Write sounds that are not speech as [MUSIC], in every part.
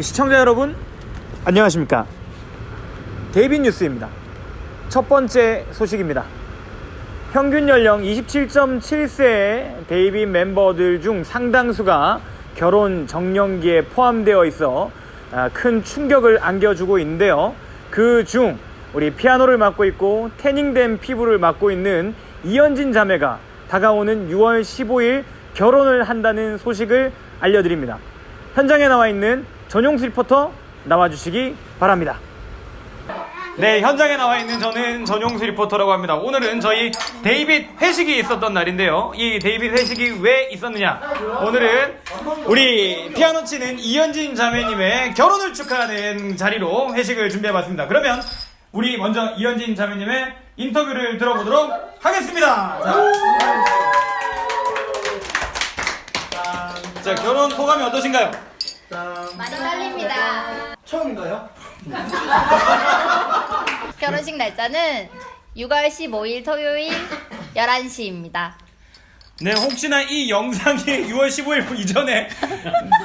시청자 여러분 안녕하십니까? 데이빗 뉴스입니다. 첫 번째 소식입니다. 평균 연령 27.7세의 데이빗 멤버들 중 상당수가 결혼 정년기에 포함되어 있어 아, 큰 충격을 안겨주고 있는데요. 그 중 우리 피아노를 맡고 있고 태닝된 피부를 맡고 있는 이현진 자매가 다가오는 6월 15일 결혼을 한다는 소식을 알려드립니다. 현장에 나와 있는 전용수 리포터 나와주시기 바랍니다. 네, 현장에 나와 있는 저는 전용수 리포터라고 합니다. 오늘은 저희 데이빗 회식이 있었던 날인데요. 이 데이빗 회식이 왜 있었느냐? 오늘은 우리 피아노 치는 이현진 자매님의 결혼을 축하하는 자리로 회식을 준비해봤습니다. 그러면 우리 먼저 이현진 자매님의 인터뷰를 들어보도록 하겠습니다. 자, 자 결혼 소감이 어떠신가요? 많이 떨립니다. 처음인가요? [LAUGHS] 결혼식 날짜는 6월 15일 토요일 11시입니다. 네, 혹시나 이 영상이 [LAUGHS] 6월 15일 이전에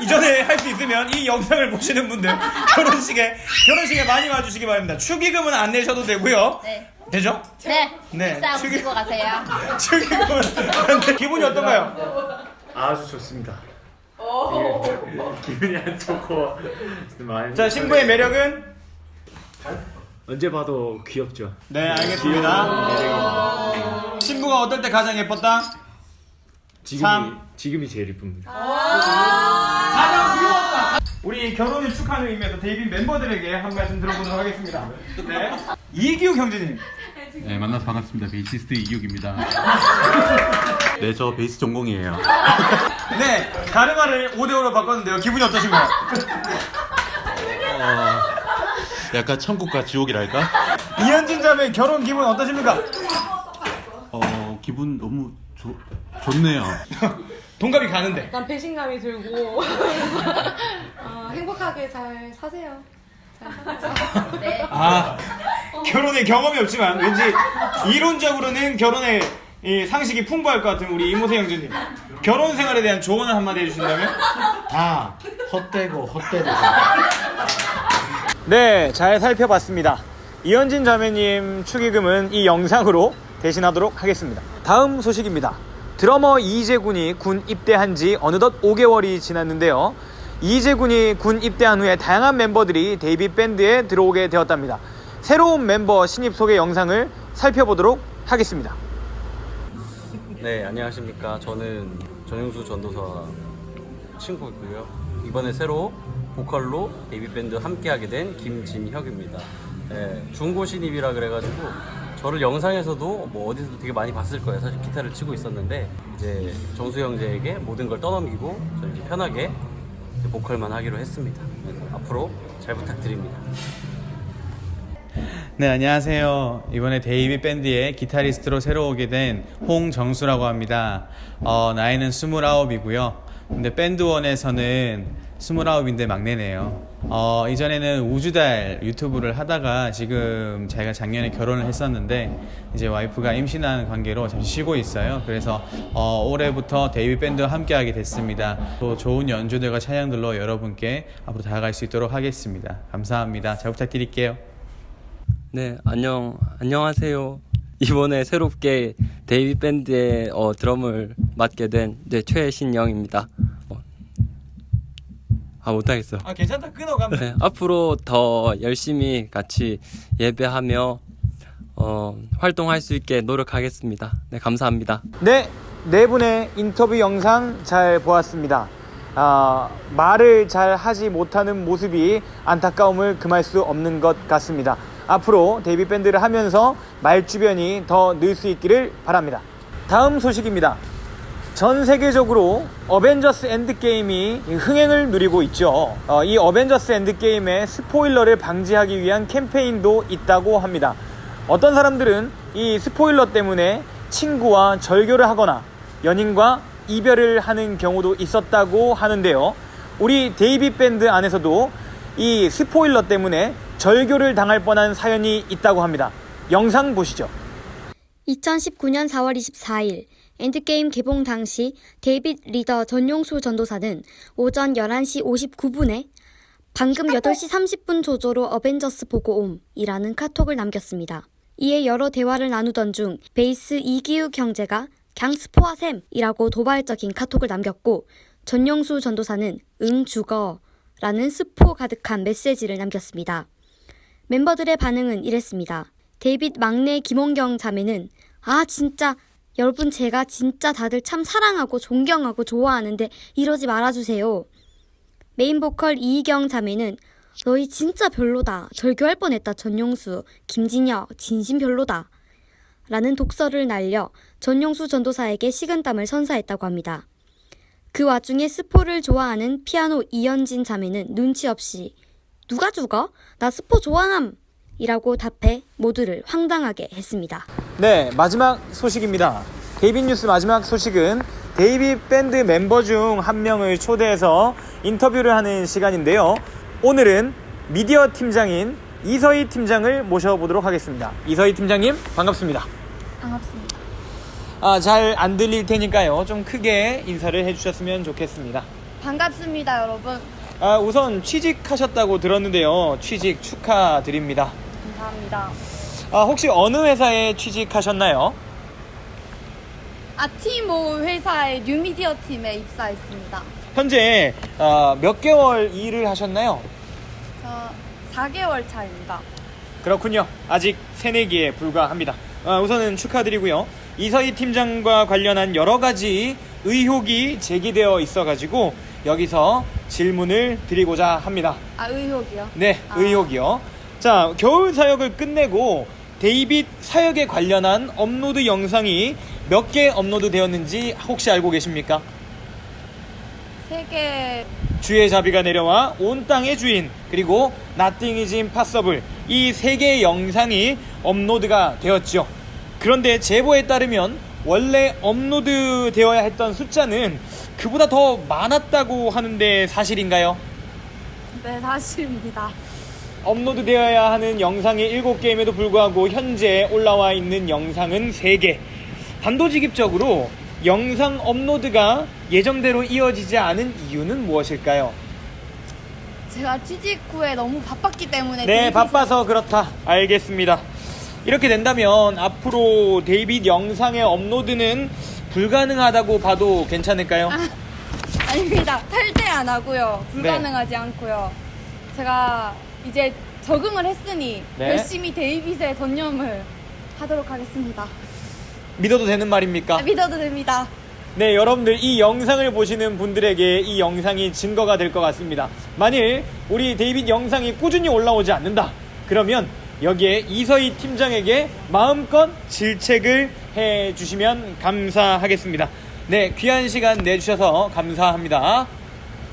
이전에 할 수 있으면 이 영상을 보시는 분들 결혼식에 결혼식에 많이 와주시기 바랍니다. 축의금은 안 내셔도 되고요. 네. 되죠? 네. 네. 식사 축의- 보시고 가세요. [LAUGHS] 축의금은 안 내- 기분이 어떤가요? 아주 좋습니다. 예, 기분이 안 좋고 많이 자, 신부의 매력은 언제 봐도 귀엽죠. 네, 알겠습니다. 신부가 어떨 때 가장 예뻤다? 지금이 참. 지금이 제일 이쁩니다. 가장 귀여웠다. 우리 결혼을 축하하는 의미에서 데이빗 멤버들에게 한 말씀 들어보도록 하겠습니다. 네. 이기욱 형제님. 네, 만나서 반갑습니다. 베이시스트 이기욱입니다. [LAUGHS] 네, 저 베이스 전공이에요. [LAUGHS] 네, 가르마를 5대5로 바꿨는데요. 기분이 어떠신가요? 어, 약간 천국과 지옥이랄까? 이현진 자매 결혼 기분 어떠십니까? 어, 기분 너무 좋 좋네요. 동갑이 가는데. 약간 배신감이 들고 [LAUGHS] 어, 행복하게 잘 사세요. 잘 사세요. 네. 아, 결혼에 경험이 없지만 왠지 이론적으로는 결혼에 이 상식이 풍부할 것 같은 우리 이모세 형제님. 결혼 생활에 대한 조언을 한마디 해주신다면? 다 헛되고 헛되고 네, 잘 살펴봤습니다. 이현진 자매님 축의금은 이 영상으로 대신하도록 하겠습니다. 다음 소식입니다. 드러머 이재군이 군 입대한 지 어느덧 5개월이 지났는데요. 이재군이 군 입대한 후에 다양한 멤버들이 데이빗 밴드에 들어오게 되었답니다. 새로운 멤버 신입 소개 영상을 살펴보도록 하겠습니다. 네, 안녕하십니까. 저는 전용수 전도사 친구고요. 이번에 새로 보컬로 데뷔밴드 함께하게 된 김진혁입니다. 네, 중고 신입이라 그래가지고 저를 영상에서도 뭐 어디서도 되게 많이 봤을 거예요. 사실 기타를 치고 있었는데 이제 정수 형제에게 모든 걸 떠넘기고 저 이제 편하게 이제 보컬만 하기로 했습니다. 그래서 앞으로 잘 부탁드립니다. 네, 안녕하세요. 이번에 데이비 밴드의 기타리스트로 새로 오게 된 홍정수라고 합니다. 어, 나이는 29이고요. 근데 밴드원에서는 29인데 막내네요. 어, 이전에는 우주달 유튜브를 하다가 지금 제가 작년에 결혼을 했었는데 이제 와이프가 임신하는 관계로 잠시 쉬고 있어요. 그래서 어, 올해부터 데이비 밴드와 함께하게 됐습니다. 또 좋은 연주들과 찬양들로 여러분께 앞으로 다가갈 수 있도록 하겠습니다. 감사합니다. 잘 부탁드릴게요. 네, 안녕, 안녕하세요. 이번에 새롭게 데이비 밴드의 어, 드럼을 맡게 된 네, 최신영입니다. 어, 아, 못하겠어. 아, 괜찮다. 끊어가면. 네, 앞으로 더 열심히 같이 예배하며 어, 활동할 수 있게 노력하겠습니다. 네, 감사합니다. 네, 네 분의 인터뷰 영상 잘 보았습니다. 아, 말을 잘 하지 못하는 모습이 안타까움을 금할 수 없는 것 같습니다. 앞으로 데뷔 밴드를 하면서 말 주변이 더 늘 수 있기를 바랍니다. 다음 소식입니다. 전 세계적으로 어벤져스 엔드게임이 흥행을 누리고 있죠. 어, 이 어벤져스 엔드게임의 스포일러를 방지하기 위한 캠페인도 있다고 합니다. 어떤 사람들은 이 스포일러 때문에 친구와 절교를 하거나 연인과 이별을 하는 경우도 있었다고 하는데요. 우리 데이비 밴드 안에서도 이 스포일러 때문에 절교를 당할 뻔한 사연이 있다고 합니다. 영상 보시죠. 2019년 4월 24일 엔드게임 개봉 당시 데이빗 리더 전용수 전도사는 오전 11시 59분에 방금 8시 30분 조조로 어벤져스 보고 옴이라는 카톡을 남겼습니다. 이에 여러 대화를 나누던 중 베이스 이기우 경제가 갱스포아 샘이라고 도발적인 카톡을 남겼고 전용수 전도사는 응 죽어 라는 스포 가득한 메시지를 남겼습니다. 멤버들의 반응은 이랬습니다. 데이빗 막내 김원경 자매는 아 진짜 여러분 제가 진짜 다들 참 사랑하고 존경하고 좋아하는데 이러지 말아주세요. 메인 보컬 이희경 자매는 너희 진짜 별로다. 절교할 뻔했다. 전용수, 김진혁, 진심 별로다. 라는 독서를 날려 전용수 전도사에게 식은땀을 선사했다고 합니다. 그 와중에 스포를 좋아하는 피아노 이현진 자매는 눈치 없이 누가 죽어? 나 스포 좋아함! 이라고 답해 모두를 황당하게 했습니다. 네, 마지막 소식입니다. 데이빗 뉴스 마지막 소식은 데이빗 밴드 멤버 중 한 명을 초대해서 인터뷰를 하는 시간인데요. 오늘은 미디어 팀장인 이서희 팀장을 모셔보도록 하겠습니다. 이서희 팀장님, 반갑습니다. 반갑습니다. 아, 잘 안 들릴 테니까요. 좀 크게 인사를 해주셨으면 좋겠습니다. 반갑습니다, 여러분. 아, 우선 취직하셨다고 들었는데요. 취직 축하드립니다. 감사합니다. 아, 혹시 어느 회사에 취직하셨나요? 아티모 회사의 뉴미디어 팀에 입사했습니다. 현재 아, 몇 개월 일을 하셨나요? 저 4개월 차입니다. 그렇군요. 아직 새내기에 불과합니다. 아, 우선은 축하드리고요. 이서희 팀장과 관련한 여러 가지 의혹이 제기되어 있어가지고 여기서 질문을 드리고자 합니다. 아 의혹이요? 네, 아. 의혹이요. 자, 겨울 사역을 끝내고 데이빗 사역에 관련한 업로드 영상이 몇 개 업로드 되었는지 혹시 알고 계십니까? 세 개 주의 자비가 내려와 온 땅의 주인 그리고 Nothing is impossible 이 세 개의 영상이 업로드가 되었죠. 그런데 제보에 따르면 원래 업로드 되어야 했던 숫자는 그보다 더 많았다고 하는데 사실인가요? 네 사실입니다. 업로드 되어야 하는 영상이 7개임에도 불구하고 현재 올라와 있는 영상은 3개. 단도직입적으로 영상 업로드가 예정대로 이어지지 않은 이유는 무엇일까요? 제가 취직 후에 너무 바빴기 때문에 네, 데이빗 바빠서 그렇다. 알겠습니다. 이렇게 된다면 앞으로 데이빗 영상의 업로드는 불가능하다고 봐도 괜찮을까요? 아닙니다. 탈퇴 안 하고요. 네. 불가능하지 않고요. 제가 이제 적응을 했으니 네. 열심히 데이빗에 전념을 하도록 하겠습니다. 믿어도 되는 말입니까? 믿어도 됩니다. 네, 여러분들 이 영상을 보시는 분들에게 이 영상이 증거가 될 것 같습니다. 만일 우리 데이빗 영상이 꾸준히 올라오지 않는다. 그러면 여기에 이서희 팀장에게 마음껏 질책을 해 주시면 감사하겠습니다. 네, 귀한 시간 내주셔서 감사합니다.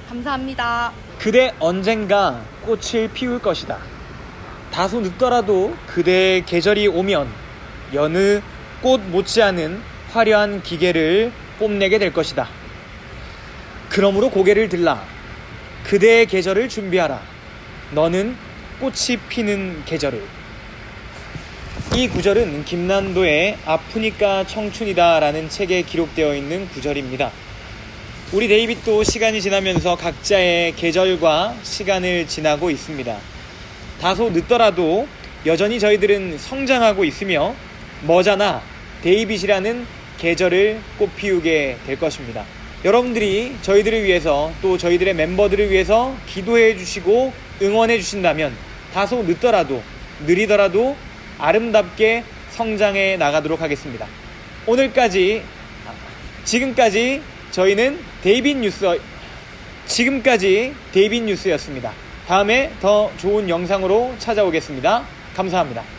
감사합니다. 그대 언젠가 꽃을 피울 것이다. 다소 늦더라도 그대의 계절이 오면 여느 꽃 못지않은 화려한 기계를 뽐내게 될 것이다. 그러므로 고개를 들라. 그대의 계절을 준비하라. 너는 꽃이 피는 계절을. 이 구절은 김난도의 아프니까 청춘이다 라는 책에 기록되어 있는 구절입니다. 우리 데이빗도 시간이 지나면서 각자의 계절과 시간을 지나고 있습니다. 다소 늦더라도 여전히 저희들은 성장하고 있으며 머자나 데이빗이라는 계절을 꽃피우게 될 것입니다. 여러분들이 저희들을 위해서 또 저희들의 멤버들을 위해서 기도해 주시고 응원해 주신다면 다소 늦더라도 느리더라도 아름답게 성장해 나가도록 하겠습니다. 오늘까지 지금까지 저희는 데이빗 뉴스 지금까지 데이빗 뉴스였습니다. 다음에 더 좋은 영상으로 찾아오겠습니다. 감사합니다.